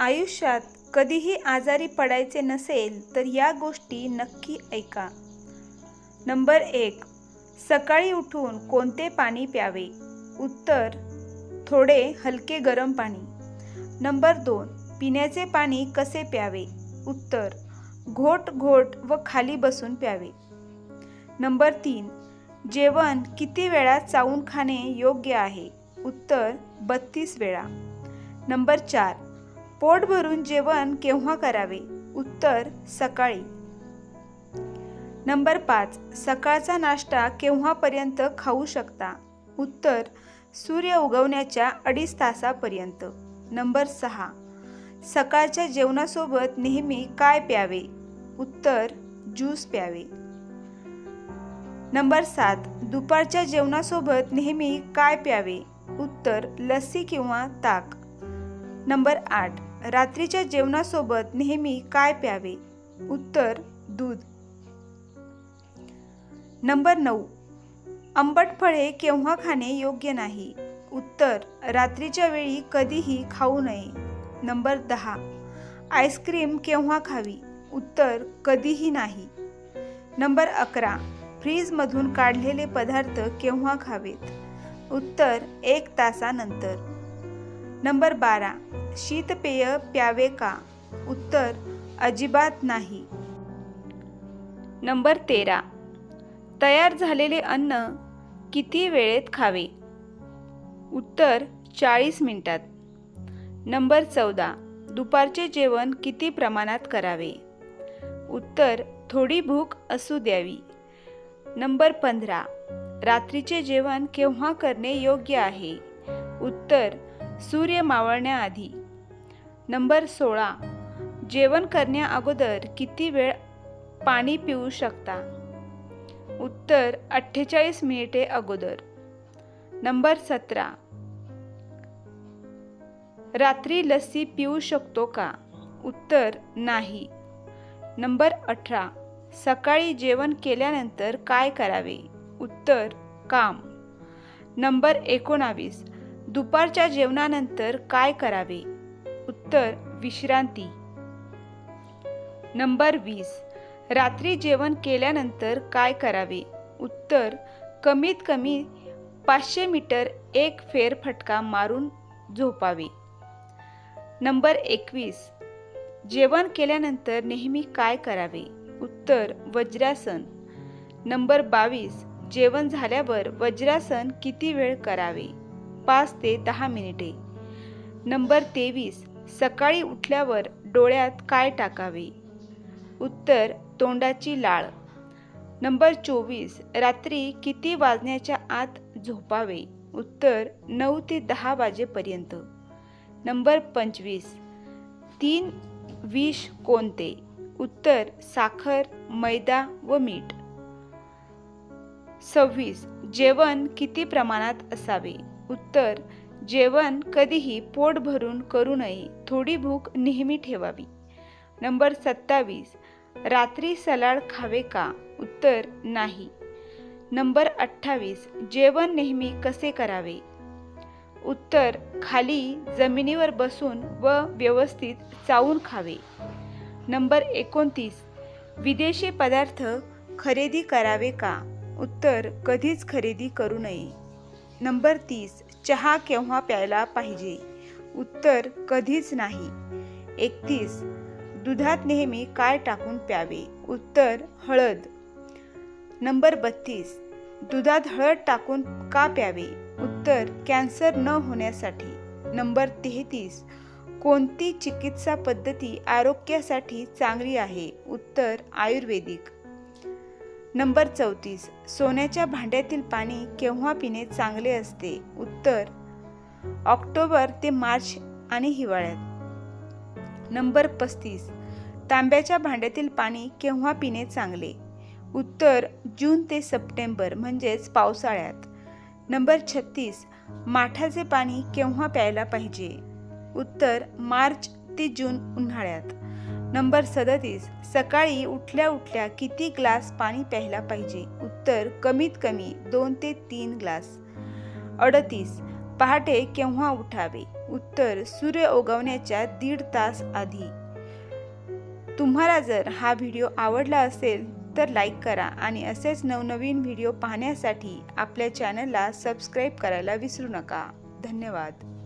आयुष्यात कधीही आजारी पडायचे नसेल तर या गोष्टी नक्की ऐका. नंबर एक सकाळी उठून कोणते पाणी प्यावे? उत्तर थोडे हलके गरम पाणी. नंबर दोन पिण्याचे पाणी कसे प्यावे? उत्तर घोट घोट व खाली बसून प्यावे. नंबर तीन जेवण किती वेळा चावून खाणे योग्य आहे? उत्तर बत्तीस वेळा. नंबर चार पोट भरून जेवण केव्हा करावे? उत्तर सकाळी. नंबर पाच सकाळचा नाश्ता केव्हापर्यंत खाऊ शकता? उत्तर सूर्य उगवण्याच्या अडीच तासापर्यंत. नंबर सहा सकाळच्या जेवणासोबत नेहमी काय प्यावे? उत्तर ज्यूस प्यावे. नंबर सात दुपारच्या जेवणासोबत नेहमी काय प्यावे? उत्तर लस्सी किंवा ताक. नंबर आठ रात्रीच्या जेवणासोबत नेहमी काय प्यावे? उत्तर दूध. नंबर नऊ. आंबट फळे केव्हा खाणे योग्य नाही? उत्तर रात्रीच्या वेळी कधीही खाऊ नये. नंबर दहा. आईस्क्रीम केव्हा खावी? उत्तर कधीही नाही. नंबर अकरा. फ्रीजमधून काढलेले पदार्थ केव्हा खावेत? उत्तर एक तासानंतर. नंबर बारा. शीतपेय प्यावे का? उत्तर अजिबात नाही. नंबर तेरा. तयार झालेले अन्न किती वेळेत खावे? उत्तर चाळीस मिनिटात. नंबर चौदा. दुपारचे जेवण किती प्रमाणात करावे? उत्तर थोडी भूक असू द्यावी. नंबर पंधरा. रात्रीचे जेवण केव्हा करणे योग्य आहे? उत्तर सूर्य मावळण्याआधी. नंबर सोळा. जेवण करण्या अगोदर किती वेळ पाणी पिऊ शकता? उत्तर अठ्ठेचाळीस मिनिटे अगोदर. नंबर सतरा. रात्री लस्सी पिऊ शकतो का? उत्तर नाही. नंबर अठरा. सकाळी जेवण केल्यानंतर काय करावे? उत्तर काम. नंबर एकोणावीस. दुपारच्या जेवणानंतर काय करावे? उत्तर विश्रांती. नंबर वीस. रात्री जेवण केल्यानंतर काय करावे? उत्तर कमीत कमी पाचशे मीटर एक फेरफटका मारून झोपावे. नंबर एकवीस. जेवण केल्यानंतर नेहमी काय करावे? उत्तर वज्रासन. नंबर बावीस. जेवण झाल्यावर वज्रासन किती वेळ करावे? पाच ते दहा मिनिटे. नंबर तेवीस. सकाळी उठल्यावर डोळ्यात काय टाकावे? उत्तर तोंडाची लाळ. नंबर चोवीस रात्री किती वाजण्याच्या आत झोपावे? उत्तर नऊ ते दहा वाजेपर्यंत. नंबर पंचवीस तीन विष कोणते? उत्तर साखर मैदा व मीठ. सव्वीस जेवण किती प्रमाणात असावे? उत्तर जेवण कधीही पोट भरून करू नये थोडी भूक नेहमी ठेवावी. नंबर सत्तावीस रात्री सलाड खावे का? उत्तर नाही. नंबर अठ्ठावीस जेवण नेहमी कसे करावे? उत्तर खाली जमिनीवर बसून व व्यवस्थित चावून खावे. नंबर एकोणतीस विदेशी पदार्थ खरेदी करावे का? उत्तर कधीच खरेदी करू नये. नंबर तीस चहा केव्हा प्यायला पाहिजे? उत्तर कधीच नाही. एकतीस दुधात नेहमी काय टाकून प्यावे? उत्तर हळद. नंबर बत्तीस दुधात हळद टाकून का प्यावे? उत्तर कॅन्सर न होण्यासाठी. नंबर तेहतीस कोणती चिकित्सा पद्धती आरोग्यासाठी चांगली आहे? उत्तर आयुर्वेदिक. नंबर चौतीस. सोन्याच्या भांड्यातील पाणी केव्हा पिणे चांगले असते? उत्तर ऑक्टोबर ते मार्च आणि हिवाळ्यात. नंबर पस्तीस. तांब्याच्या भांड्यातील पाणी केव्हा पिणे चांगले? उत्तर जून ते सप्टेंबर म्हणजेच पावसाळ्यात. नंबर छत्तीस. माठाचे पाणी केव्हा प्यायला पाहिजे? उत्तर मार्च ते जून उन्हाळ्यात. नंबर सदतीस सकाळी उठल्या उठल्या किती ग्लास पाणी प्यायला पाहिजे? उत्तर कमीत कमी दोन ते तीन ग्लास. अडतीस पहाटे केव्हा उठावे? उत्तर सूर्य उगवण्याच्या दीड तास आधी. तुम्हाला जर हा व्हिडिओ आवडला असेल तर लाईक करा आणि असेच नवनवीन व्हिडिओ पाहण्यासाठी आपल्या चॅनलला सबस्क्राईब करायला विसरू नका. धन्यवाद.